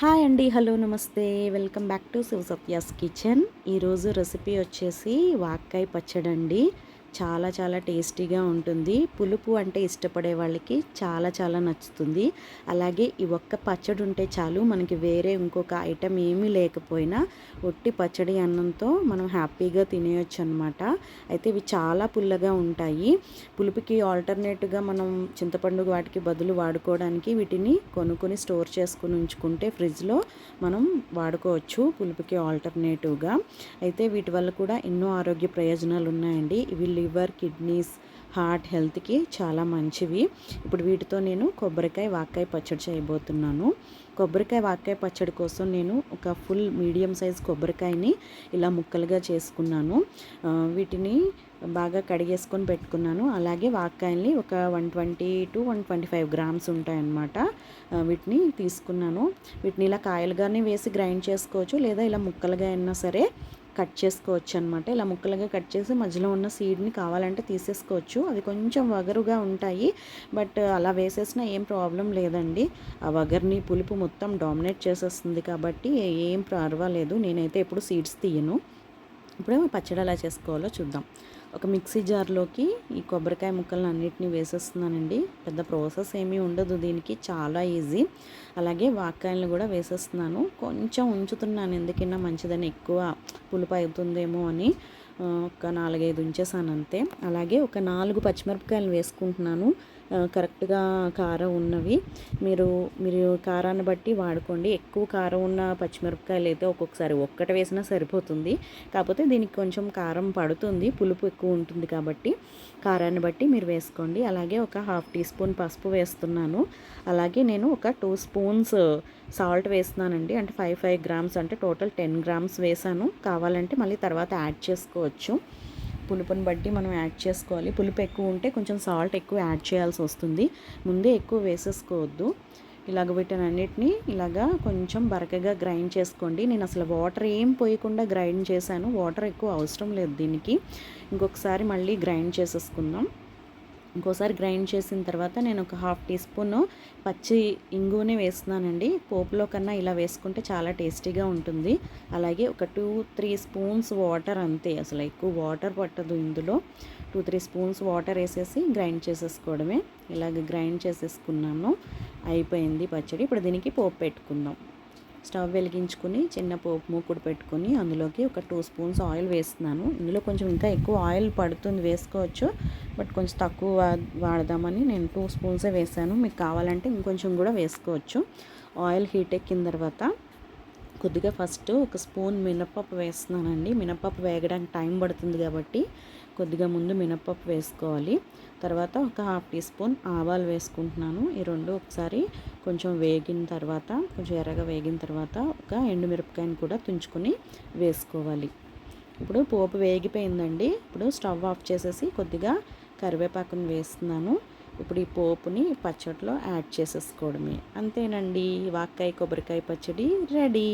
Hi అండి hello నమస్తే. Welcome back to Siva Satya's kitchen ఈరోజు రెసిపీ వచ్చేసి వాక్కాయ పచ్చడి అండి చాలా చాలా టేస్టీగా ఉంటుంది. పులుపు అంటే ఇష్టపడే వాళ్ళకి చాలా చాలా నచ్చుతుంది. అలాగే ఈ ఒక్క పచ్చడి ఉంటే చాలు మనకి వేరే ఇంకొక ఐటెం ఏమీ లేకపోయినా ఒట్టి పచ్చడి అన్నంతో మనం హ్యాపీగా తినేయచ్చు అనమాట అయితే ఇవి చాలా పుల్లగా ఉంటాయి. పులుపుకి ఆల్టర్నేట్గా మనం చింతపండు వాటికి బదులు వాడుకోవడానికి వీటిని కొనుక్కొని స్టోర్ చేసుకుని ఉంచుకుంటే ఫ్రిడ్జ్లో మనం వాడుకోవచ్చు పులుపుకి ఆల్టర్నేటివ్గా అయితే వీటి వల్ల కూడా ఎన్నో ఆరోగ్య ప్రయోజనాలు ఉన్నాయండి ఇవి లివర్ కిడ్నీస్ హార్ట్ హెల్త్కి చాలా మంచివి. ఇప్పుడు వీటితో నేను కొబ్బరికాయ వాక్కాయ పచ్చడి చేయబోతున్నాను. కొబ్బరికాయ వాక్కాయ పచ్చడి కోసం నేను ఒక ఫుల్ మీడియం సైజ్ కొబ్బరికాయని ఇలా ముక్కలుగా చేసుకున్నాను. వీటిని బాగా కడిగేసుకొని పెట్టుకున్నాను. అలాగే వాక్కాయల్ని ఒక one twenty to one twenty five grams ఉంటాయన్నమాట. వీటిని తీసుకున్నాను. వీటిని ఇలా కాయలుగానే వేసి గ్రైండ్ చేసుకోవచ్చు లేదా ఇలా ముక్కలుగా అయినా సరే కట్ చేసుకోవచ్చు అనమాట ఇలా ముక్కలుగా కట్ చేసి మధ్యలో ఉన్న సీడ్ని కావాలంటే తీసేసుకోవచ్చు. అవి కొంచెం వగరుగా ఉంటాయి. బట్ అలా వేసేసినా ఏం ప్రాబ్లం లేదండి. ఆ వగర్ని పులుపు మొత్తం డామినేట్ చేసేస్తుంది కాబట్టి ఏం పర్వాలేదు. నేనైతే ఎప్పుడు సీడ్స్ తీయను. ఇప్పుడు పచ్చడి ఎలా చేసుకోవాలో చూద్దాం. ఒక మిక్సీ జార్లోకి ఈ కొబ్బరికాయ ముక్కలను అన్నిటినీ వేసేస్తున్నానండి. పెద్ద ప్రాసెస్ ఏమీ ఉండదు దీనికి చాలా ఈజీ. అలాగే వాక్కాయలను కూడా వేసేస్తున్నాను. కొంచెం ఉంచుతున్నాను ఎందుకన్నా మంచిదని ఎక్కువ పులుపు అవుతుందేమో అని. ఒక నాలుగైదు ఉంచేసాను అంతే అలాగే ఒక నాలుగు పచ్చిమిరపకాయలు వేసుకుంటున్నాను. కరెక్ట్గా కారం ఉన్నవి. మీరు మీరు కారాన్ని బట్టి వాడుకోండి. ఎక్కువ కారం ఉన్న పచ్చిమిరపకాయలు అయితే ఒక్కొక్కసారి ఒక్కటి వేసినా సరిపోతుంది. కాకపోతే దీనికి కొంచెం కారం పడుతుంది. పులుపు ఎక్కువ ఉంటుంది కాబట్టి కారాన్ని బట్టి మీరు వేసుకోండి. అలాగే ఒక హాఫ్ టీ స్పూన్ పసుపు వేస్తున్నాను. అలాగే నేను ఒక టూ స్పూన్స్ సాల్ట్ వేస్తున్నానండి. అంటే ఫైవ్ ఫైవ్ గ్రామ్స్ అంటే టోటల్ టెన్ గ్రామ్స్ వేసాను. కావాలంటే మళ్ళీ తర్వాత యాడ్ చేసుకోవచ్చు. పులుపుని బట్టి మనం యాడ్ చేసుకోవాలి. పులుపు ఎక్కువ ఉంటే కొంచెం సాల్ట్ ఎక్కువ యాడ్ చేయాల్సి వస్తుంది. ముందే ఎక్కువ వేసేసుకోవద్దు. ఇలాగ అన్నిటినీ ఇలాగా కొంచెం బరకగా గ్రైండ్ చేసుకోండి. నేను అసలు వాటర్ ఏం పోయకుండా గ్రైండ్ చేశాను. వాటర్ ఎక్కువ అవసరం లేదు దీనికి. ఇంకొకసారి మళ్ళీ గ్రైండ్ చేసేసుకుందాం. ఇంకోసారి గ్రైండ్ చేసిన తర్వాత నేను ఒక హాఫ్ టీ స్పూన్ పచ్చి ఇంగునే వేస్తున్నానండి. పోపులో కన్నా ఇలా వేసుకుంటే చాలా టేస్టీగా ఉంటుంది. అలాగే ఒక టూ త్రీ స్పూన్స్ వాటర్ అంతే. అసలు ఎక్కువ వాటర్ పట్టదు ఇందులో. టూ త్రీ స్పూన్స్ వాటర్ వేసేసి గ్రైండ్ చేసేసుకోవడమే. ఇలాగ గ్రైండ్ చేసేసుకున్నాను. అయిపోయింది పచ్చడి. ఇప్పుడు దీనికి పోపు పెట్టుకుందాం. స్టవ్ వెలిగించుకుని చిన్న పోపు మూకుడు పెట్టుకుని అందులోకి ఒక టూ స్పూన్స్ ఆయిల్ వేస్తున్నాను. ఇందులో కొంచెం ఇంకా ఎక్కువ ఆయిల్ పడుతుంది వేసుకోవచ్చు. బట్ కొంచెం తక్కువ వాడదామని నేను టూ స్పూన్సే వేసాను. మీకు కావాలంటే ఇంకొంచెం కూడా వేసుకోవచ్చు. ఆయిల్ హీట్ ఎక్కిన తర్వాత కొద్దిగా ఫస్ట్ ఒక స్పూన్ మినప్పప్పు వేస్తున్నానండి. మినప్పప్పు వేగడానికి టైం పడుతుంది కాబట్టి కొద్దిగా ముందు మినప్పప్పు వేసుకోవాలి. తర్వాత ఒక హాఫ్ టీ స్పూన్ ఆవాలు వేసుకుంటున్నాను. ఈ రెండు ఒకసారి కొంచెం వేగిన తర్వాత కొంచెం ఎర్రగా వేగిన తర్వాత ఒక ఎండుమిరపకాయని కూడా తుంచుకొని వేసుకోవాలి. ఇప్పుడు పోపు వేగిపోయిందండి. ఇప్పుడు స్టవ్ ఆఫ్ చేసేసి కొద్దిగా కరివేపాకుని వేస్తున్నాను. ఇప్పుడు ఈ పోపుని పచ్చడిలో యాడ్ చేసేసుకోవడమే. అంతేనండి. వాక్కాయ కొబ్బరికాయ పచ్చడి రెడీ.